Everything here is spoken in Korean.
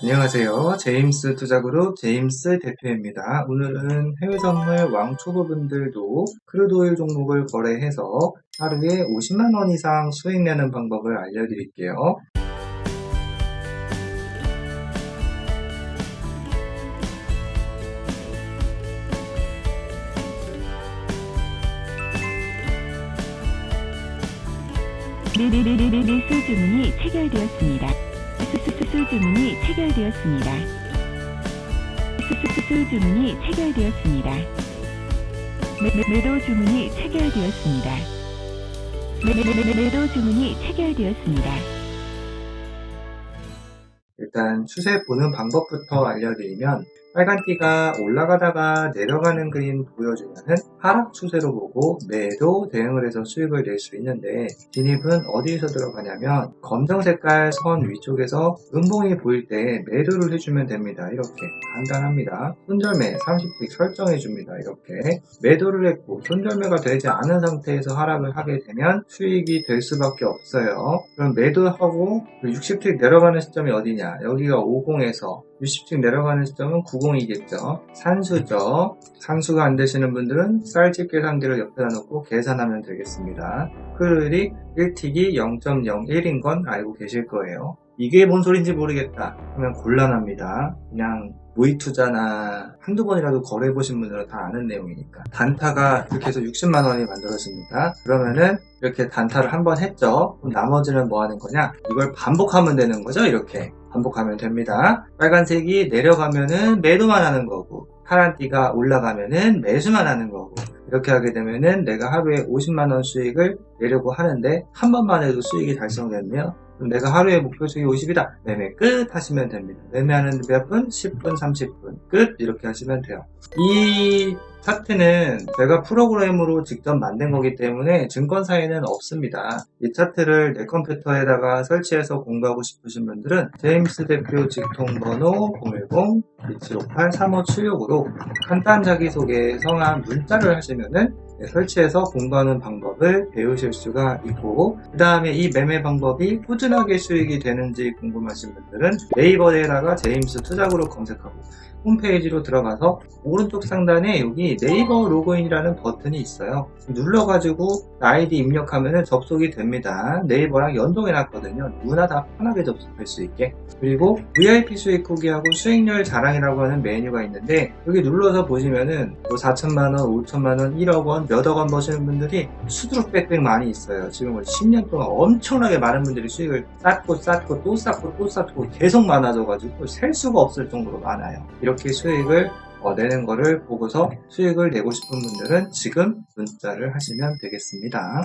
안녕하세요. 제임스 투자그룹 제임스 대표입니다. 오늘은 해외 선물 왕초보분들도 크루드오일 종목을 거래해서 하루에 50만원 이상 수익 내는 방법을 알려드릴게요. 매수 주문이 체결되었습니다. 수수 주문이 체결되었습니다. 수수 주문이 체결되었습니다. 매도 주문이 체결되었습니다. 매도 주문이 체결되었습니다. 일단 추세 보는 방법부터 알려드리면 빨간 띠가 올라가다가 내려가는 그림 보여주면은 하락 추세로 보고 매도 대응을 해서 수익을 낼 수 있는데 진입은 어디에서 들어가냐면 검정 색깔 선 위쪽에서 음봉이 보일 때 매도를 해주면 됩니다. 이렇게 간단합니다. 손절매 30틱 설정해 줍니다. 이렇게 매도를 했고 손절매가 되지 않은 상태에서 하락을 하게 되면 수익이 될 수밖에 없어요. 그럼 매도하고 60틱 내려가는 시점이 어디냐? 여기가 50에서 60틱 내려가는 시점은 90이겠죠. 산수죠. 산수가 안 되시는 분들은 쌀집 계산기를 옆에다 놓고 계산하면 되겠습니다. 클릭 1틱이 0.01인 건 알고 계실 거예요. 이게 뭔 소린지 모르겠다 하면 곤란합니다. 그냥 모의 투자나 한두 번이라도 거래해 보신 분들은 다 아는 내용이니까 단타가 이렇게 해서 60만 원이 만들어집니다. 그러면은 이렇게 단타를 한 번 했죠. 나머지는 뭐 하는 거냐? 이걸 반복하면 되는 거죠. 이렇게 반복하면 됩니다. 빨간색이 내려가면은 매도만 하는 거고 파란띠가 올라가면은 매수만 하는 거고 이렇게 하게 되면은 내가 하루에 50만 원 수익을 내려고 하는데 한 번만 해도 수익이 그럼 내가 하루에 목표 수익이 50이다. 매매 끝 하시면 됩니다. 매매하는 몇 분? 10분, 30분. 끝 이렇게 하시면 돼요. 이 차트는 제가 프로그램으로 직접 만든 거기 때문에 증권사에는 없습니다. 이 차트를 내 컴퓨터에다가 설치해서 공부하고 싶으신 분들은 제임스 대표 직통번호 010-2758-3576으로 간단 자기소개 성함 문자를 하시면은 네, 설치해서 공부하는 방법을 배우실 수가 있고 그 다음에 이 매매 방법이 꾸준하게 수익이 되는지 궁금하신 분들은 네이버에다가 제임스 투자그룹 검색하고 홈페이지로 들어가서 오른쪽 상단에 여기 네이버 로그인이라는 버튼이 있어요. 눌러가지고 아이디 입력하면 접속이 됩니다. 네이버랑 연동해놨거든요. 누구나 다 편하게 접속할 수 있게. 그리고 VIP 수익 후기하고 수익률 자랑이라고 하는 메뉴가 있는데 여기 눌러서 보시면은 뭐 4천만원, 5천만원, 1억원, 몇억 원 버시는 분들이 수두룩 빽빽 많이 있어요. 지금 뭐 10년 동안 엄청나게 많은 분들이 수익을 쌓고 쌓고 또 쌓고 또 쌓고 계속 많아져가지고 셀 수가 없을 정도로 많아요. 이렇게 수익을 어, 내는 거를 보고서 수익을 내고 싶은 분들은 지금 문자를 하시면 되겠습니다.